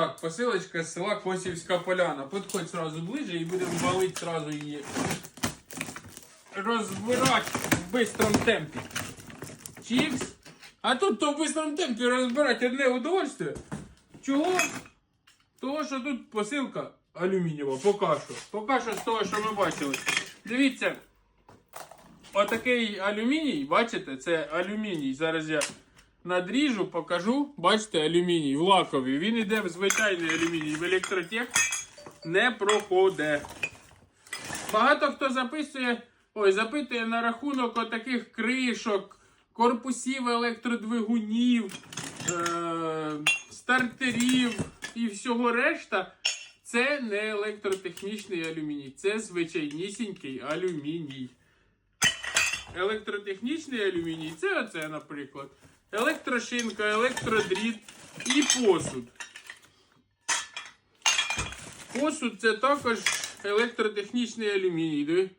Так, посилочка з села Косівська Поляна. Підходь сразу ближе і будемо валити сразу її. Розбирати в бистрому темпі. Чікс. А тут то в бистрому темпі розбирати одне удовольствие. Чого? Того, що тут посилка алюмінієва, поки що. Поки що з того, що ми бачили. Дивіться, отакий алюміній, бачите, це алюміній. Зараз я надріжу, покажу. Бачите, алюміній в лакові. Він іде в звичайний алюміній. В електротех не проходить. Багато хто записує, ой, запитує на рахунок отаких кришок, корпусів електродвигунів, е- стартерів і всього решта. Це не електротехнічний алюміній, це звичайнісінький алюміній. Електротехнічний алюміній це оце, наприклад. Електрошинка, електродріт і посуд. Посуд це також електротехнічний алюміній.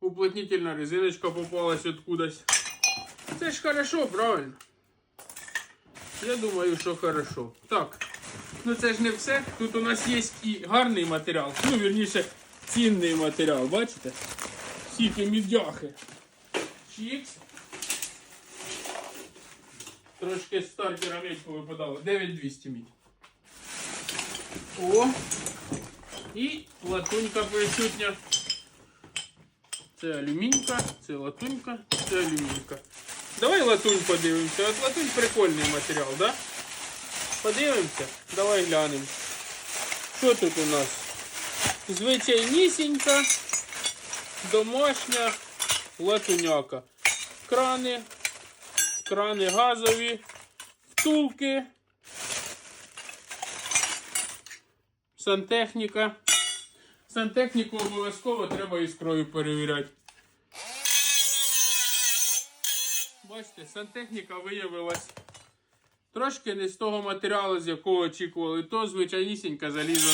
Уплотнительна резиночка попалась откудась. Це ж хорошо, правильно? Я думаю, що хорошо. Так. Ну це ж не все. Тут у нас є і гарний матеріал. Ну, вірніше, цінний матеріал, бачите? Всі ті мідяхи. Чікс. Трошки з стартера медьку випадало. 9200 мідь. О! І латунька присутня. Це алюмінька, це латунька, це алюмінька. Давай латунь подивимося. От латунь прикольний матеріал, да? Подивимося. Давай глянемо. Що тут у нас? Звичайнісінька, домашня латуняка. Крани, Крани газові, втулки, сантехніка. Сантехніку обов'язково треба іскрою перевіряти. Бачите, сантехніка виявилась трошки не з того матеріалу, з якого очікували. То звичайнісінька залізо.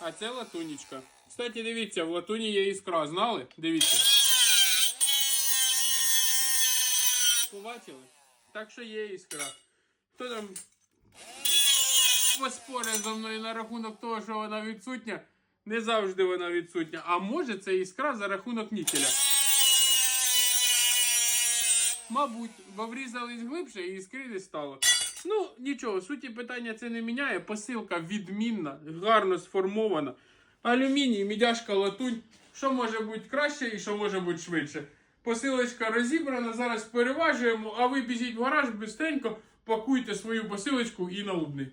А це латунічка. Кстати, дивіться, в латуні є іскра, знали? Дивіться. Побачили? Так що є іскра. Хто там поспорить зі мною на рахунок того, що вона відсутня? Не завжди вона відсутня. А може це іскра за рахунок нікеля. Мабуть, бо врізались глибше і іскри не стало. Ну, нічого, суті питання це не міняє. Посилка відмінна, гарно сформована. Алюміній, мідяшка, латунь. Що може бути краще і що може бути швидше. Посилочка розібрана, зараз переважуємо, а ви біжіть в гараж бистренько, пакуйте свою посилочку і на лубний.